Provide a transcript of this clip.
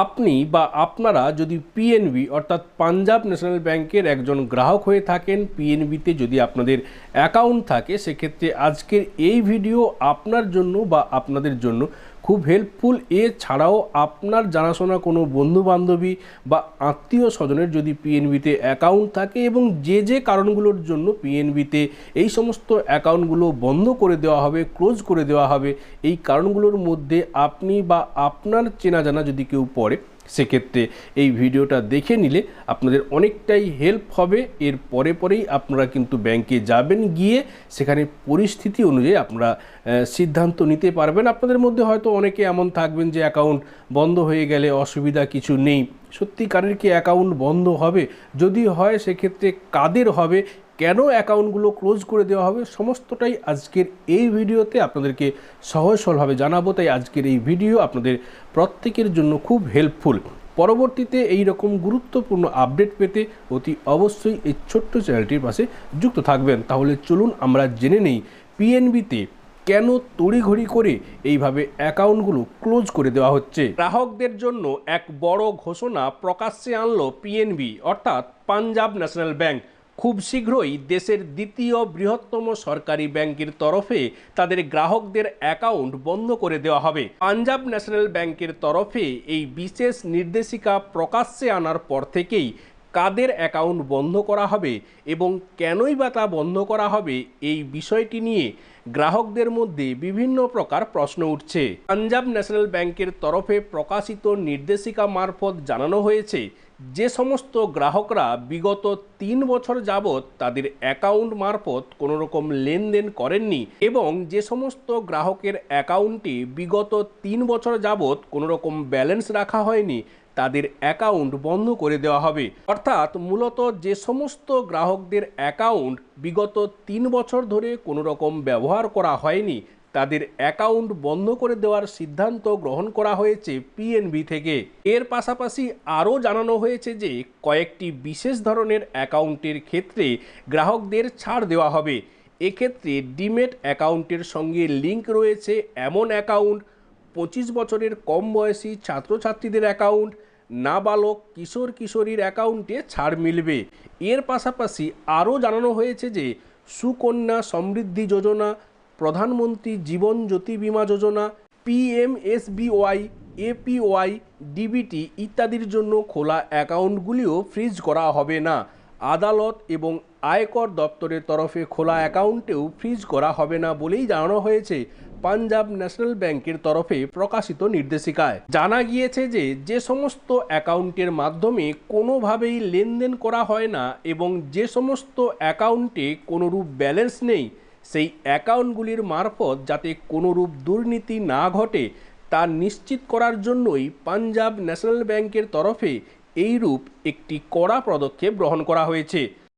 আপনি বা আপনারা যদি পিএনবি অর্থাৎ পাঞ্জাব ন্যাশনাল ব্যাংকের একজন গ্রাহক হয়ে থাকেন পিএনবিতে যদি আপনাদের অ্যাকাউন্ট থাকে, সেক্ষেত্রে আজকের এই ভিডিও আপনার জন্য বা আপনাদের জন্য খুব হেল্পফুল এছাড়াও আপনার জানাশোনা কোনো বন্ধু বান্ধবী বা আত্মীয় স্বজনের যদি পিএনবিতে অ্যাকাউন্ট থাকে এবং যে যে কারণগুলোর জন্য পিএনবিতে এই সমস্ত অ্যাকাউন্টগুলো বন্ধ করে দেওয়া হবে, ক্লোজ করে দেওয়া হবে, এই কারণগুলোর মধ্যে আপনি বা আপনার চেনা জানা যদি কেউ পড়ে সেক্ষেত্রে এই ভিডিওটা দেখে নিলে আপনাদের অনেকটাই হেল্প হবে। এর পরে পরেই আপনারা কিন্তু ব্যাংকে যাবেন, গিয়ে সেখানে পরিস্থিতি অনুযায়ী আপনারা সিদ্ধান্ত নিতে পারবেন। আপনাদের মধ্যে হয়তো অনেকে এমন থাকবেন যে অ্যাকাউন্ট বন্ধ হয়ে গেলে অসুবিধা কিছু নেই। সত্যিকারের কি অ্যাকাউন্ট বন্ধ হবে? যদি হয়, সেক্ষেত্রে কাদের হবে? কেন অ্যাকাউন্টগুলো ক্লোজ করে দেওয়া হবে সমস্তটাই আজকের এই ভিডিওতে আপনাদেরকে সহজ সরলভাবে জানাব। তাই আজকের এই ভিডিও আপনাদের প্রত্যেকের জন্য খুব হেল্পফুল পরবর্তীতে এই রকম গুরুত্বপূর্ণ আপডেট পেতে অতি অবশ্যই এই ছোট্ট চ্যানেলটির পাশে যুক্ত থাকবেন। তাহলে চলুন আমরা জেনে নেই পিএনবিতে কেন তড়িঘড়ি করে এইভাবে অ্যাকাউন্টগুলো ক্লোজ করে দেওয়া হচ্ছে। গ্রাহকদের জন্য এক বড় ঘোষণা প্রকাশ্যে আনলো পিএনবি অর্থাৎ পাঞ্জাব ন্যাশনাল ব্যাংক। খুব শীঘ্রই দেশের দ্বিতীয় বৃহত্তম সরকারি ব্যাংকের তরফে তাদের গ্রাহকদের অ্যাকাউন্ট বন্ধ করে দেওয়া হবে। পাঞ্জাব ন্যাশনাল ব্যাংকের তরফে এই বিশেষ নির্দেশিকা প্রকাশ্যে আনার পর থেকেই কাদের অ্যাকাউন্ট বন্ধ করা হবে এবং কেনই বা তা বন্ধ করা হবে এই বিষয়টি নিয়ে গ্রাহকদের মধ্যে বিভিন্ন প্রকার প্রশ্ন উঠছে। পাঞ্জাব ন্যাশনাল ব্যাংকের তরফে প্রকাশিত নির্দেশিকা মারফত জানানো হয়েছে যে সমস্ত গ্রাহকরা বিগত তিন বছর যাবৎ তাদের অ্যাকাউন্ট মারফত কোনো রকম লেনদেন করেননি এবং যে সমস্ত গ্রাহকের অ্যাকাউন্টে বিগত তিন বছর যাবৎ কোনো রকম ব্যালেন্স রাখা হয়নি, তাদের অ্যাকাউন্ট বন্ধ করে দেওয়া হবে। অর্থাৎ মূলত যে সমস্ত গ্রাহকদের অ্যাকাউন্ট বিগত তিন বছর ধরে কোনো রকম ব্যবহার করা হয়নি তাদের অ্যাকাউন্ট বন্ধ করে দেওয়ার সিদ্ধান্ত গ্রহণ করা হয়েছে পিএনবি থেকে। এর পাশাপাশি আরও জানানো হয়েছে যে, কয়েকটি বিশেষ ধরনের অ্যাকাউন্টের ক্ষেত্রে গ্রাহকদের ছাড় দেওয়া হবে। এক্ষেত্রে ডিমেট অ্যাকাউন্টের সঙ্গে লিংক রয়েছে এমন অ্যাকাউন্ট, পঁচিশ বছরের কম বয়সী ছাত্রছাত্রীদের অ্যাকাউন্ট, নাবালক কিশোর কিশোরীর অ্যাকাউন্টে ছাড় মিলবে। এর পাশাপাশি আরও জানানো হয়েছে যে, সুকন্যা সমৃদ্ধি যোজনা প্রধানমন্ত্রী জীবন জ্যোতি বীমা যোজনা পিএমএসবিওয়াই এপিওয়াই ডিবিটি ইত্যাদির জন্য খোলা অ্যাকাউন্টগুলিও ফ্রিজ করা হবে না। আদালত এবং আয়কর দপ্তরের তরফে খোলা অ্যাকাউন্টেও ফ্রিজ করা হবে না বলেই জানানো হয়েছে পাঞ্জাব ন্যাশনাল ব্যাংকের তরফে প্রকাশিত নির্দেশিকায়। জানা গিয়েছে যে যে সমস্ত অ্যাকাউন্টের মাধ্যমে কোনোভাবেই লেনদেন করা হয় না এবং যে সমস্ত অ্যাকাউন্টে কোনোরূপ ব্যালেন্স নেই সেই অ্যাকাউন্টগুলির মারফত যাতে কোনোরূপ দুর্নীতি না ঘটে, তা নিশ্চিত করার জন্যই পাঞ্জাব ন্যাশনাল ব্যাংকের তরফে এইরূপ একটি কড়া পদক্ষেপ গ্রহণ করা হয়েছে।